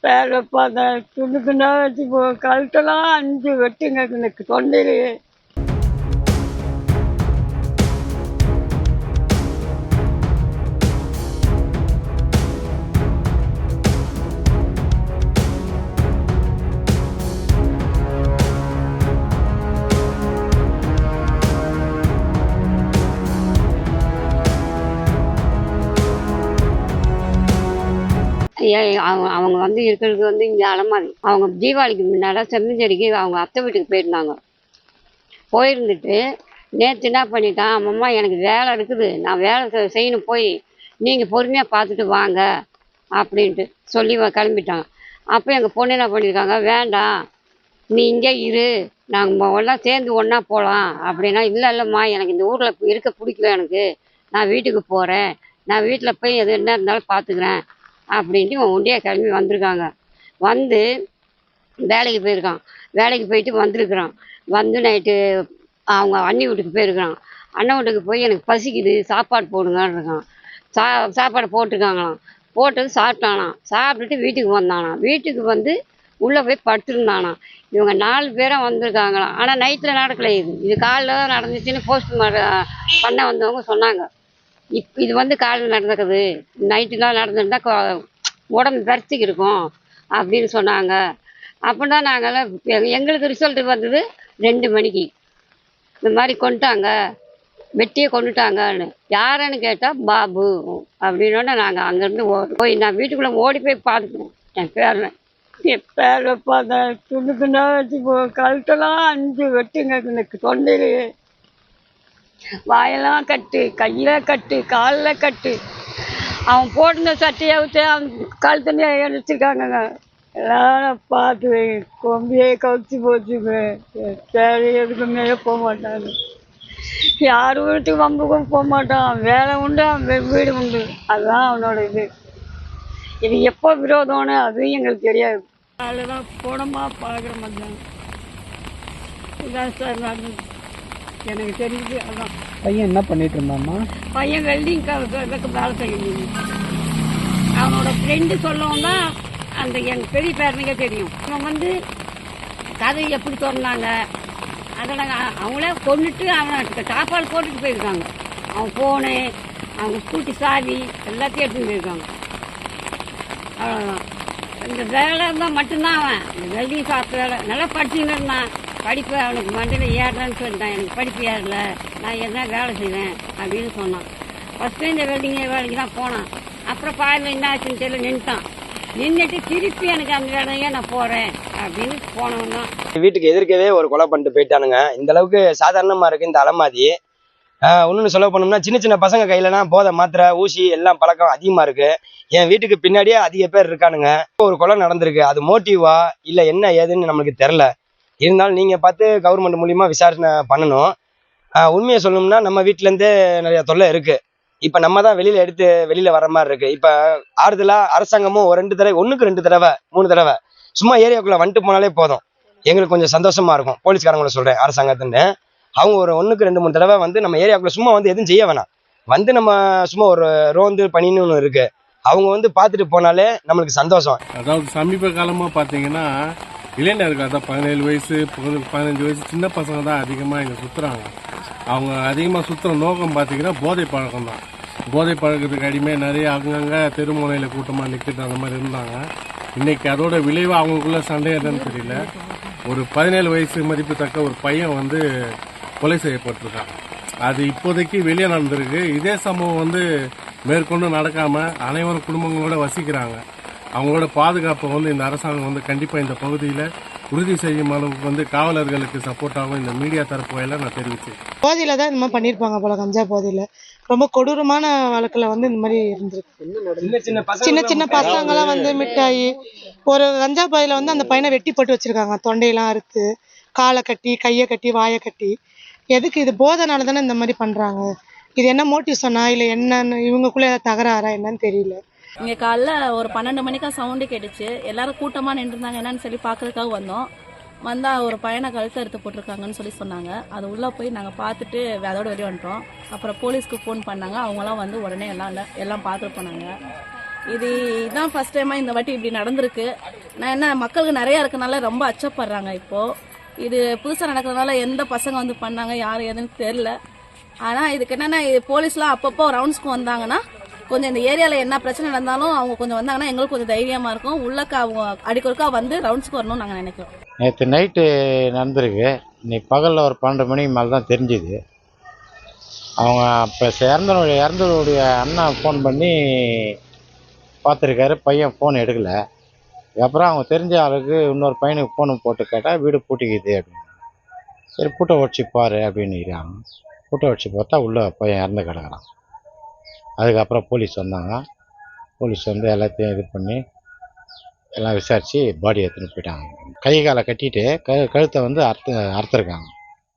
பேர பார்த்தா துண்டு துண்டாக வச்சு போ கழுத்தெல்லாம் அஞ்சு வெட்டுங்க எனக்கு தொண்டையிலேயே ஏன் அவங்க அவங்க வந்து இருக்கிறது வந்து இங்கே அலமாரி. அவங்க தீபாவளிக்கு முன்னாடி செம்மஞ்சேரிக்கு அவங்க அத்தை வீட்டுக்கு போயிருந்தாங்க. போயிருந்துட்டு நேற்று என்ன பண்ணிட்டான்? அம்மம்மா எனக்கு வேலை இருக்குது. நான் வேலை செய்யணும் போய். நீங்கள் பொறுமையாக பார்த்துட்டு வாங்க. அப்படின்ட்டு சொல்லி கிளம்பிட்டாங்க அப்போ எங்கள் பொண்ணு என்ன பண்ணியிருக்காங்க வேண்டாம். நீ இங்கே இரு. நாங்கள் ஒன்றா சேர்ந்து ஒன்றா போகலாம் அப்படின்னா இல்லை இல்லைம்மா எனக்கு இந்த ஊரில் இருக்க பிடிக்கல எனக்கு. நான் வீட்டுக்கு போகிறேன் நான் வீட்டில் போய் எது என்ன இருந்தாலும் பார்த்துக்கிறேன் அப்படின்ட்டு இவன் ஒண்டியாக கிளம்பி வந்திருக்காங்க. வந்து வேலைக்கு போயிருக்கான். வேலைக்கு போயிட்டு வந்திருக்கிறான். வந்து நைட்டு அவங்க அண்ணி வீட்டுக்கு போயிருக்கிறான். அண்ணன் வீட்டுக்கு போய் எனக்கு பசிக்குது சாப்பாடு போடுங்கன்னு இருக்கான். சா சாப்பாடு போட்டிருக்காங்களாம். போட்டது சாப்பிட்டானாம். சாப்பிட்டுட்டு வீட்டுக்கு வந்தானாம். வீட்டுக்கு வந்து உள்ளே போய் படுத்துருந்தானாம். இவங்க நாலு பேரும் வந்திருக்காங்களாம். ஆனால் நைட்டில் நடக்கலை இது. இது காலைல தான் நடந்துச்சுன்னு போஸ்ட் பண்ண வந்தவங்க சொன்னாங்க. இப் இது வந்து காலையில் நடந்துக்குது. நைட்டுலாம் நடந்துருந்தா உடம்பு பறிச்சுக்கு இருக்கும் அப்படின்னு சொன்னாங்க. அப்படின்னா நாங்கள்லாம் எங்களுக்கு ரிசல்ட் வந்தது ரெண்டு மணிக்கு. இந்த மாதிரி கொண்டுட்டாங்க. வெட்டியை கொண்டுட்டாங்கன்னு. யாருன்னு கேட்டால் பாபு அப்படின்னோட நாங்கள் அங்கேருந்து போய் நான் வீட்டுக்குள்ளே ஓடி போய் பார்த்துட்டோம் என் பேரில். என் பேர பார்த்தேன் துண்டு துண்டா வச்சு கழுத்தெல்லாம் அஞ்சு வெட்டுங்க எனக்கு தொண்டையிலேயே வாயெல்லாம் கட்டு கையில் கட்டு காலில் கட்டு. அவன் போட்டிருந்த சட்டையை விட்டு அவன் கழுத்தண்டையே அடிச்சிருக்காங்கங்க எல்லாரும் பார்த்து கொம்பியே கவிச்சு போச்சுங்க தேவை எதுக்குமே போக மாட்டாங்க. யார் வீட்டுக்கு வம்புக்கும் போக மாட்டான். வேலை உண்டு அவன் வீடு உண்டு. அதுதான் அவனோட இது. இது எப்போ விரோதம்னு அதுவும் எங்களுக்கு தெரியாது. அதில் தான் போனமாக பார்க்குற மாதிரி இதான் சார் நான் எனக்கு தெரிஞ்சு அதான். பையன் என்ன பண்ணிட்டு இருந்தாம்மா பையன் வெல்டிங் இதுக்கு வேலை செய்யணும். அவனோட ஃப்ரெண்டு சொல்லவும் தான் அந்த என் பெரிய பேரனுக்கே தெரியும். அவன் வந்து கதை எப்படி திறந்தாங்க அதை நாங்கள் அவங்களே கொண்டுட்டு அவனை சாப்பாடு போட்டுட்டு போயிருக்காங்க. அவன் ஃபோனு அவங்க ஸ்கூட்டி சாவி எல்லாத்தையும் எடுத்துன்னு போயிருக்காங்க. அவ்வளோதான் இந்த வேலை இருந்தால் மட்டும்தான் அவன். வெல்டிங் ஷாப் வேலை. நல்லா படிச்சுன்னு இருந்தான். படிப்பு அவனுக்கு மண்டையில் ஏறலன்னு சொல்லிட்டான். எனக்கு படிப்பு ஏறல. நான் என்ன வேலை செய்வேன் அப்படின்னு சொன்னான். ஃபஸ்ட்டு இந்த வெல்டிங் வேலைக்கு தான் போனான். அப்புறம் பாதியில் என்ன ஆச்சுன்னு தெரியல நின்ட்டான் நின்றுட்டு திருப்பி எனக்கு அந்த வேலையே நான் போகிறேன் அப்படின்னு போனவன் தான். வீட்டுக்கு எதிர்க்கவே ஒரு கொலை பண்ணிட்டு போயிட்டானுங்க. இந்த அளவுக்கு சாதாரணமா இருக்கு இந்த அலமாதி. இன்னொன்று சொல்ல போனோம்னா சின்ன சின்ன பசங்க கையிலலாம் போதை மாத்திரை ஊசி எல்லாம் பழக்கம் அதிகமாக இருக்கு. என் வீட்டுக்கு பின்னாடியே அதிக பேர் இருக்கானுங்க. ஒரு கொலை நடந்திருக்கு. அது மோட்டிவா இல்லை என்ன ஏதுன்னு நம்மளுக்கு தெரில இருந்தாலும் நீங்கள் பார்த்து கவர்மெண்ட் மூலிமா விசாரணை பண்ணணும். உண்மையை சொல்லணும்னா நம்ம வீட்டிலேருந்தே நிறையா தொல்லை இருக்குது இப்போ நம்ம தான் வெளியில் எடுத்து வெளியில் வர மாதிரி இருக்குது இப்போ ஆறுதலாக அரசாங்கமும் ஒரு ரெண்டு தடவை ஒன்றுக்கு ரெண்டு தடவை மூணு தடவை சும்மா ஏரியாவுக்குள்ளே வந்துட்டு போனாலே போதும். எங்களுக்கு கொஞ்சம் சந்தோஷமாக இருக்கும். போலீஸ்காரங்களை சொல்கிறேன் அரசாங்கத்துன்னு. அவங்க ஒரு ஒன்றுக்கு ரெண்டு மூணு தடவை வந்து நம்ம ஏரியாவுக்குள்ளே சும்மா வந்து எதுவும் செய்ய வேணாம். வந்து நம்ம சும்மா ஒரு ரோந்து பணின்னு ஒன்று இருக்குது அவங்க வந்து பார்த்துட்டு போனாலே நம்மளுக்கு சந்தோஷம். அதாவது சமீப காலமாக பார்த்தீங்கன்னா இளைஞர்கள் தான் பதினேழு வயசு பதினஞ்சு பதினஞ்சு வயசு சின்ன பசங்க தான் அதிகமாக இங்கே சுற்றுறாங்க அவங்க அதிகமாக சுற்றுற நோக்கம் பார்த்தீங்கன்னா போதை பழக்கம் தான். போதை பழக்கத்துக்கு அடிமை நிறைய அங்கங்கே தெருமுனையில் கூட்டமாக நிற்கிட்டு அந்த மாதிரி இருந்தாங்க. இன்னைக்கு அதோட விளைவு அவங்களுக்குள்ள சண்டை என்னன்னு தெரியல. ஒரு பதினேழு வயசு மதிப்பு தக்க ஒரு பையன் வந்து கொலை செய்யப்பட்டிருக்கான். அது இப்போதைக்கு வெளியே நடந்திருக்கு. இதே சம்பவம் வந்து மேற்கொண்டு நடக்காமல் அனைவரும் குடும்பங்களோட வசிக்கிறாங்க. அவங்களோட பாதுகாப்பை வந்து இந்த அரசாங்கம் வந்து கண்டிப்பா இந்த பகுதியில உறுதி செய்யும் அளவுக்கு வந்து காவலர்களுக்கு சப்போர்ட்டாகவும் இந்த மீடியா தரப்பு வாயிலா நான் தெரிவிச்சேன் போதையில தான் இந்த மாதிரி பண்ணியிருப்பாங்க போல கஞ்சா போதையில. ரொம்ப கொடூரமான வழக்குல வந்து இந்த மாதிரி இருந்திருக்கு. சின்ன சின்ன சின்ன சின்ன பசங்களாம் வந்து மிட்டாயி ஒரு கஞ்சா போதையில வந்து அந்த பையனை வெட்டி போட்டு வச்சிருக்காங்க. தொண்டையெல்லாம் அறுத்து காலை கட்டி கையை கட்டி வாயை கட்டி. எதுக்கு இது? போதைனால தானே இந்த மாதிரி பண்றாங்க. இது என்ன மோட்டிவ் சொன்னா? இல்ல என்னன்னு இவங்களுக்குள்ள ஏதாவது தகராறா? என்னன்னு தெரியல. இங்கே காலைல ஒரு பன்னெண்டு மணிக்கா சவுண்டு கேட்டுச்சு. எல்லாரும் கூட்டமாக நின்றுருந்தாங்க. என்னன்னு சொல்லி பார்க்கறதுக்காக வந்தோம். வந்தால் ஒரு பையனை கழுத்து எடுத்து போட்டிருக்காங்கன்னு சொல்லி சொன்னாங்க. அது உள்ளே போய் நாங்கள் பார்த்துட்டு அதோட வெளியே வந்துட்டோம். அப்புறம் போலீஸ்க்கு ஃபோன் பண்ணாங்க. அவங்களாம் வந்து உடனே எல்லாம் இல்லை எல்லாம் பார்த்துட்டு போனாங்க. இது இதான் ஃபர்ஸ்ட் டைமாக இந்த வாட்டி இப்படி நடந்திருக்கு. நான் என்ன மக்களுக்கு நிறைய இருக்கனால ரொம்ப அச்சப்படுறாங்க இப்போ. இது புதுசாக நடக்கிறதுனால எந்த பசங்க வந்து பண்ணாங்க யார் எதுன்னு தெரில ஆனால் இதுக்கு என்னென்னா இது போலீஸ்லாம் அப்பப்போ ரவுண்ட்ஸ்க்கு வந்தாங்கன்னா கொஞ்சம் இந்த ஏரியாவில் என்ன பிரச்சனை நடந்தாலும் அவங்க கொஞ்சம் வந்தாங்கன்னா எங்களுக்கு கொஞ்சம் தைரியமாக இருக்கும். உள்ளக்க அவங்க அடிக்கொருக்கா வந்து ரவுண்ட்ஸ்க்கு வரணும்னு நாங்கள் நினைக்கிறோம். நேற்று நைட்டு நடந்திருக்கு. இன்னைக்கு பகலில் ஒரு பன்னெண்டு மணிக்கு மேலே தான் தெரிஞ்சுது. அவங்க இப்போ இறந்தவருடைய இறந்தவருடைய அண்ணா ஃபோன் பண்ணி பார்த்துருக்காரு. பையன் ஃபோன் எடுக்கலை. அப்புறம் அவங்க தெரிஞ்ச ஆளுக்கு இன்னொரு பையனுக்கு ஃபோன் போட்டு கேட்டால் வீடு பூட்டிக்குது அப்படின்னு. சரி பூட்டை உடச்சி பாரு அப்படின்னுக்கிறாங்க பூட்டை உடச்சி பார்த்தா உள்ள பையன் இறந்து கிடக்குறான். அதுக்கப்புறம் போலீஸ் வந்தாங்க. போலீஸ் வந்து எல்லாத்தையும் இது பண்ணி எல்லாம் விசாரித்து பாடி எடுத்துன்னு போயிட்டாங்க. கை காலை கட்டிட்டு க கழுத்தை வந்து அறுத்து அறுத்துருக்காங்க.